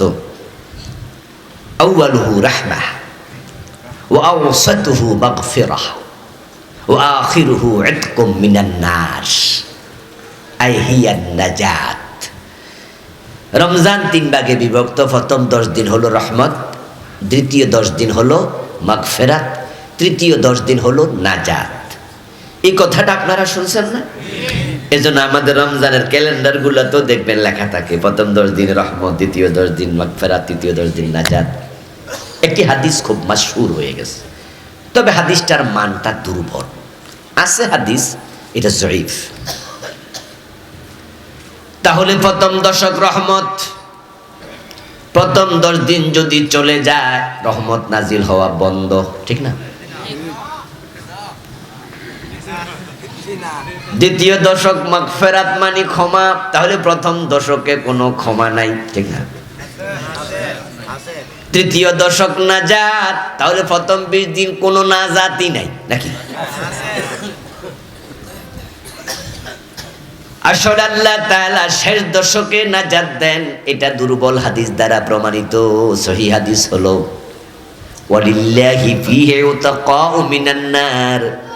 বিভক্ত আউয়ালুহু রাহমাহ ওয়া আওসাতুহু মাগফিরাহ ওয়া আখিরুহু ইতকুম মিনান নার আই হিয়ান নাজাত। রমজান তিন ভাগে বিভক্ত, প্রথম দশ দিন হলো রহমত, দ্বিতীয় দশ দিন হলো মাগফেরাত, তৃতীয় দশ দিন হলো নাজাত। এই কথাটা আপনারা শুনছেন না? এজন্য আমাদের রমজানের ক্যালেন্ডার তো দেখবেন লেখা থাকে। প্রথম দশ দিন রহমত, দ্বিতীয় দশ দিন মাগফেরাত, তৃতীয় দশ দিন নাজাদ একটি হাদিস খুব মাসহুর হয়ে গেছে। তবে হাদিসটার মানটা দুর্বল। আছে হাদিস, এটা জয়ীফ। তাহলে প্রথম দশক রহমত। প্রথম দশ দিন যদি চলে যায়, রহমত নাজিল হওয়া বন্ধ, ঠিক না? দ্বিতীয় দশক মাগফেরাত মানি ক্ষমা, তাহলে প্রথম দশকে কোনো ক্ষমা নাই, ঠিক না? তৃতীয় দশক নাজাত, তাহলে প্রথম বিশ দিন কোনো নাজাতই নাই, নাকি? আসলে আল্লাহ তাআলা শেষ দশকে নাজাত দেন, এটা দুর্বল হাদিস দ্বারা প্রমাণিত, সহি হাদিস হলো, ওয়ালিল্লাহি ফিহি উতাকাউ মিনান নার।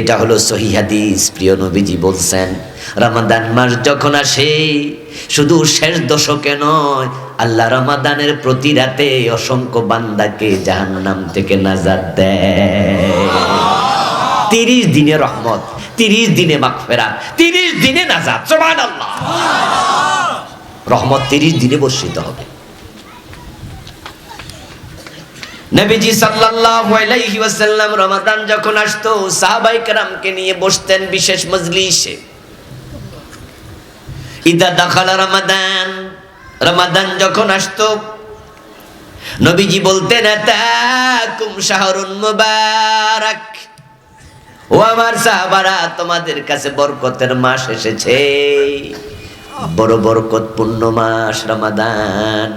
এটা হলো সহি হাদিস, প্রিয় নবীজি বলছেন, রমাদান মাস যখন আসে, শুধু শেষ দশকে নয়, আল্লাহ রমাদানের প্রতি রাতে অসংখ্য বান্দাকে জাহান্নাম থেকে নাজাত দেয়। তিরিশ দিনে রহমত, তিরিশ দিনে মাগফেরা তিরিশ দিনে সোমান আল্লাহ রহমত তিরিশ দিনে বর্ষিত হবে। নবীজি সাল্লাল্লাহু আলাইহি ওয়াসাল্লাম রমাদান যখন আসতো, সাহাবাই কেরামকে নিয়ে বসতেন বিশেষ মজলিসে। ইদা দাখালা রমাদান রমাদান যখন আসতো, নবীজি বলতেন, আতাকুম শাহরুন মুবারাক। ও আমার সাহাবারা, তোমাদের কাছে বরকতের মাস এসেছে। বড় বরকত পূর্ণ মাস রমাদান।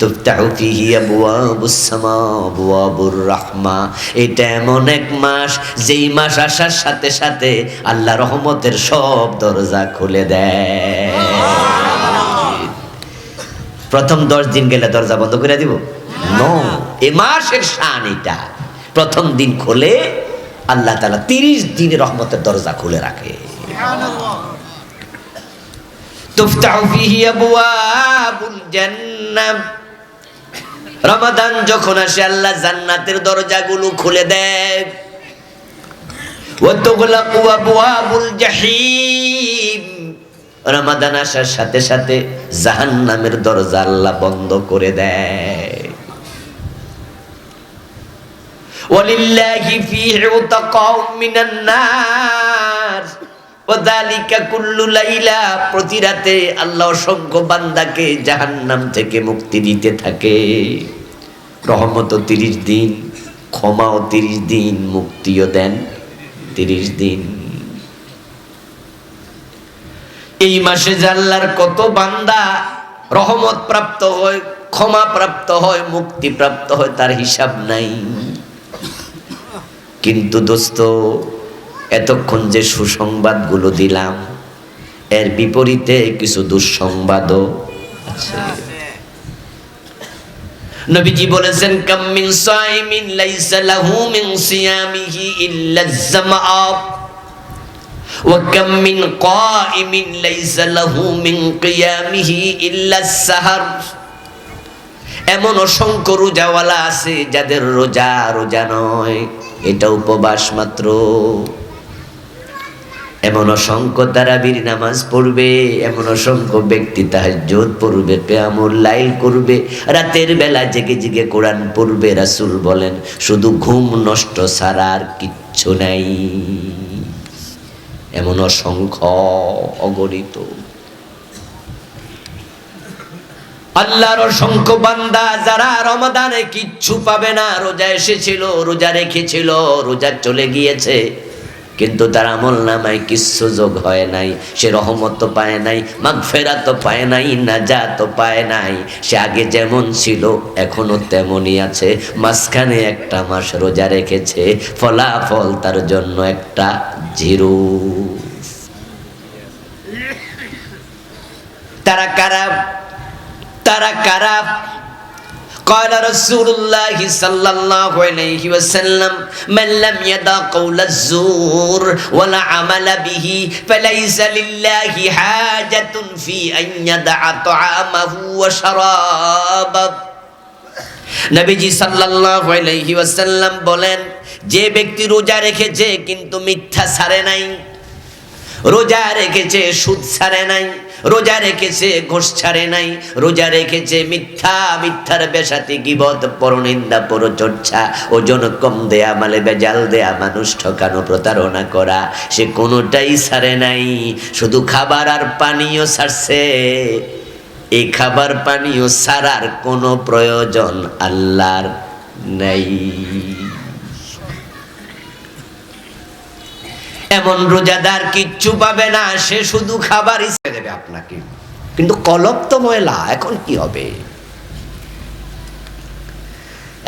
তুফতাহু ফিহি আবওয়াবুস সামা, আবওয়াবুর রাহমা। এটা এমন এক মাস, যেই মাস আসার সাথে সাথে আল্লাহ রহমতের সব দরজা খুলে দেয়। প্রথম দশ দিন গেলে দরজা বন্ধ করে দিব? এ মাসের শান এটা। প্রথম দিন খোলে আল্লাহ তালা তিরিশ দিনে রহমতের দরজা খুলে রাখে। তুফতাহু ফিহি আবওয়াবুল জান্নাহ। রমাদান যখন আসে, আল্লাহ জান্নাতের দরজাগুলো খুলে দেয়। রমাদান আসার সাথে সাথে জাহান্নামের দরজা আল্লাহ বন্ধ করে দেয়। ওয়াদালিকা কুল্লু প্রতি রাতে আল্লাহ অসংখ্য বান্দাকে জাহান্নাম থেকে মুক্তি দিতে থাকে। রহমত তিরিশ দিন, ক্ষমাও তিরিশ দিন, মুক্তিও দেন তিরিশ দিন। এই মাসে জাল্লার কত বান্দা রহমত প্রাপ্ত হয়, ক্ষমা প্রাপ্ত হয়, মুক্তি প্রাপ্ত হয়, তার হিসাব নাই। কিন্তু দোস্ত এতক্ষণ যে সুসংবাদগুলো দিলাম, এর বিপরীতে কিছু দুঃসংবাদও আছে। নবীজি বলেছেন, কাম মিন সাইমিন লাইসা লাহু মিন সিয়ামিহি ইল্লা জামআ ওয়া কাম মিন কাইমিন লাইসা লাহু মিন কিয়ামিহি ইল্লা সাহার। এমন অসংখ্য রোজাওয়ালা আছে যাদের রোজা রোজা নয়, এটা উপবাস মাত্র। এমন অসংখ্য তারাবির নামাজ পড়বে, এমন অসংখ্য ব্যক্তি তাহাজ্জুদ পড়বে, কেয়ামুল লাইল করবে, রাতের বেলা জেগে জেগে কোরআন পড়বে, রাসুল বলেন, শুধু ঘুম নষ্ট ছাড়া আর কিচ্ছু নাই। এমন অসংখ্য অগণিত। আল্লাহর অসংখ্য বান্দা যারা রমাদানে কিচ্ছু পাবে না, রোজা এসেছিল, রোজা রেখেছিল, রোজা চলে গিয়েছে। কিন্তু তার আমল নামায় কিচ্ছু যোগ হয় নাই। সে রহমত তো পায় নাই মাগফেরা তো পায় নাই নাজা তো পায় নাই। সে আগে যেমন ছিল এখনও তেমনই আছে। মাঝখানে একটা মাস রোজা রেখেছে, ফলাফল তার জন্য একটা জিরো। তারা কারা? তারা কারা? قال رسول الله صلى الله عليه وسلم من لم يدع قول الزور ولا عمل به فليس لله حاجة في أن يدع طعامه وشرابه নবীজি সাল্লাল্লাহু আলাইহি ওয়াসাল্লাম বলেন যে ব্যক্তি রোজা রেখেছে কিন্তু মিথ্যা ছাড়ে নাই রোজা রেখেছে সুদ ছাড়ে নাই, রোজা রেখেছে ঘোষ ছাড়ে নাই, রোজা রেখেছে মিথ্যা, মিথ্যার বেসাতি গিবত, পরনিন্দা, পরচর্চা, ওজন কম দেয়া, মালে বেজাল দেয়া, মানুষ ঠকানো, প্রতারণা করা, সে কোনোটাই ছাড়ে নাই। শুধু খাবার আর পানীয় ছাড়ছে। এই খাবার পানীয় ছাড়ার কোনো প্রয়োজন আল্লাহর নাই। এমন রোজাদার কিচ্ছু পাবে না সে শুধু খাবারই ছেড়ে দেবে আপনাকে কিন্তু কলব তো ময়লা এখন কি হবে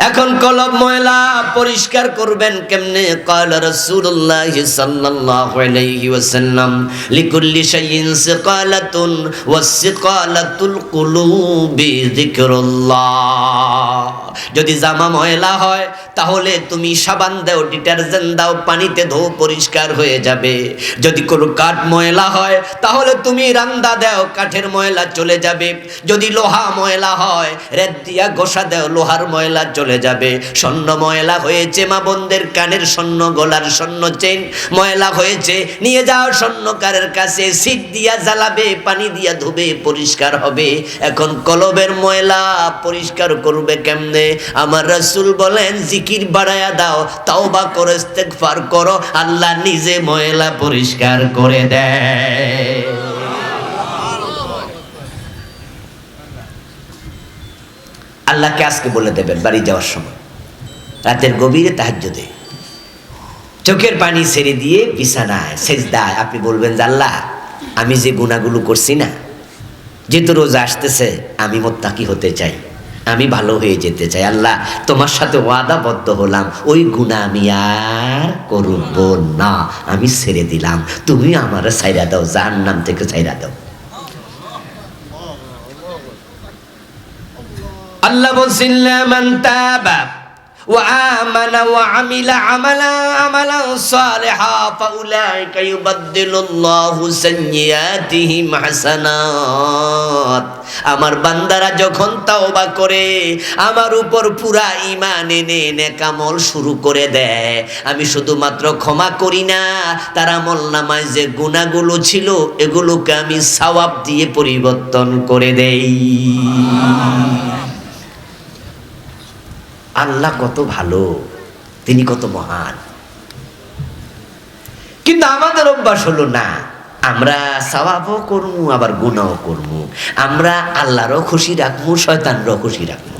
এখন কলব ময়লা পরিষ্কার করবেন কেমনে قال رسول الله صلى الله عليه وسلم لكل شيء سقالة যদি জামা ময়লা হয়, তাহলে তুমি সাবান দাও, ডিটারজেন্ট দাও, পানিতে ধো পরিষ্কার হয়ে যাবে। যদি কোনো কাঠ ময়লা হয়, তাহলে তুমি রান্দা দাও, কাঠের ময়লা চলে যাবে। যদি লোহা ময়লা হয়, রেত দিয়া গোসা দাও, লোহার ময়লা চলে যাবে। স্বর্ণ ময়লা হয়েছে মা বোনদের কানের স্বর্ণ, গলার স্বর্ণ চেন ময়লা হয়েছে, নিয়ে যাও স্বর্ণকারের কাছে সিট দিয়া জ্বালাবে পানি দিয়া ধুবে, পরিষ্কার হবে। এখন কলবের ময়লা পরিষ্কার করবে কেমনে? আমার রাসূল বলেন, জিকির বাড়ায়া দাও, তাওবা করে, ইস্তেগফার করো, আল্লাহ নিজে ময়লা পরিষ্কার করে দেয়। আল্লাহকে আজকে বলে দেবেন, বাড়ি যাওয়ার সময়। রাতের গভীরে তাহাজ্জুদে। চোখের পানি ছেড়ে দিয়ে বিছানায়, সেজদায়। আপনি বলবেন যে, আল্লাহ আমি যে গুণাগুলো করছি না, যেহেতু রোজা আসতেছে, আমি মোত্তাকি হতে চাই, আমি ভালো হয়ে যেতে চাই। আল্লাহ, তোমার সাথে ওয়াদাবদ্ধ হলাম, ওই গুণা আমি আর করব না, আমি ছেড়ে দিলাম। তুমি আমার সাইরা দাও যার নাম থেকে ছাইরা দাও। আল্লাহ বলছেন তাবা। وآمن وعمل عملا عملا صالحا فأولئك يبدل الله سيئاتهم حسنات আমার বান্দারা যখন তাওবা করে আমার উপর পুরা ইমান এনে নেকামল শুরু করে দেয় আমি শুধুমাত্র ক্ষমা করি না তার আমল নামায় যে গুণাগুলো ছিল এগুলোকে আমি সওয়াব দিয়ে পরিবর্তন করে দেই আল্লাহ কত ভালো, তিনি কত মহান। কিন্তু আমাদের অভ্যাস হলো না, আমরা সওয়াবও করব আবার গুণাও করব আমরা আল্লাহরও খুশি রাখব শয়তানরও খুশি রাখব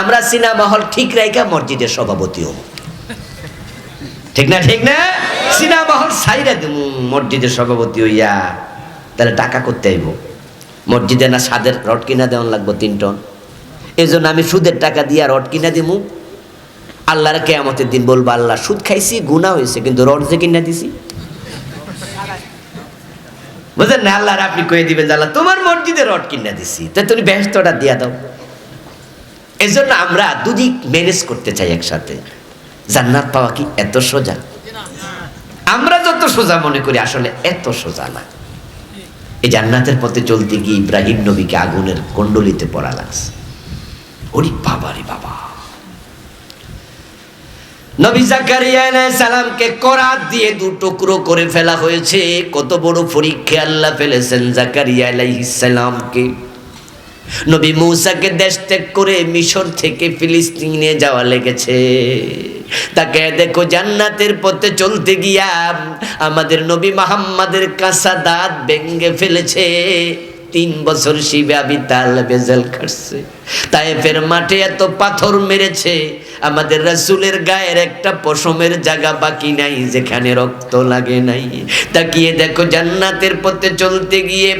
আমরা সিনেমা হল ঠিক রাইকা মসজিদের সভাপতি হব। ঠিক না ঠিক না? সিনেমা হল সাইরা দেবো মসজিদের সভাপতি হইয়া তাহলে টাকা করতে আইব মসজিদে না সাদের রড কিনা দেওয়ান লাগবো তিন টন। এই জন্য আমি সুদের টাকা দিয়ে রড কিনা দিমু। আল্লাহর কেয়ামতের দিন বলব, আল্লাহ, সুদ খাইছি গুণা হয়েছে কিন্তু রড যে কিনা দিছি। বুঝলেন না, আল্লাহর আপনি কয়ে দিবেন আল্লাহ, তোমার মসজিদে রড কিনা দিছি তাই তুমি ব্যস্তটা দিয়া দাও। এই জন্য আমরা দুদিক ম্যানেজ করতে চাই একসাথে। জান্নাত পাওয়া কি এত সোজা? আমরা যত সোজা মনে করি, আসলে এত সোজা না। এই জান্নাতের পথে চলতে গিয়ে ইব্রাহিম নবীকে আগুনের কুণ্ডলিতে পড়া লাগছে। ওরে বাবা রে বাবা। নবী জাকারিয়া সালামকে করাত দিয়ে দু টুকরো করে ফেলা হয়েছে। কত বড় পরীক্ষা আল্লাহ ফেলেছেন জাকারিয়া সালামকে নবী মূসাকে দেশ ত্যাগ করে মিশর থেকে ফিলিস্তিনে যাওয়া লেগেছে। তাকে দেখো জান্নাতের পথে চলতে গিয়া আমাদের নবী মোহাম্মদের কাঁচা দাঁত ভেঙ্গে ফেলেছে। তিন বছর শিবে আবি তাল বেজেল খাটছে। তাইফের মাঠে এত পাথর মেরেছে। আমাদের রাসুলের গায়ের একটা পশমের জায়গা বাকি নাই, যেখানে রক্ত লাগে নাই। তাকিয়ে দেখো জান্নাতের পথে চলতে গিয়ে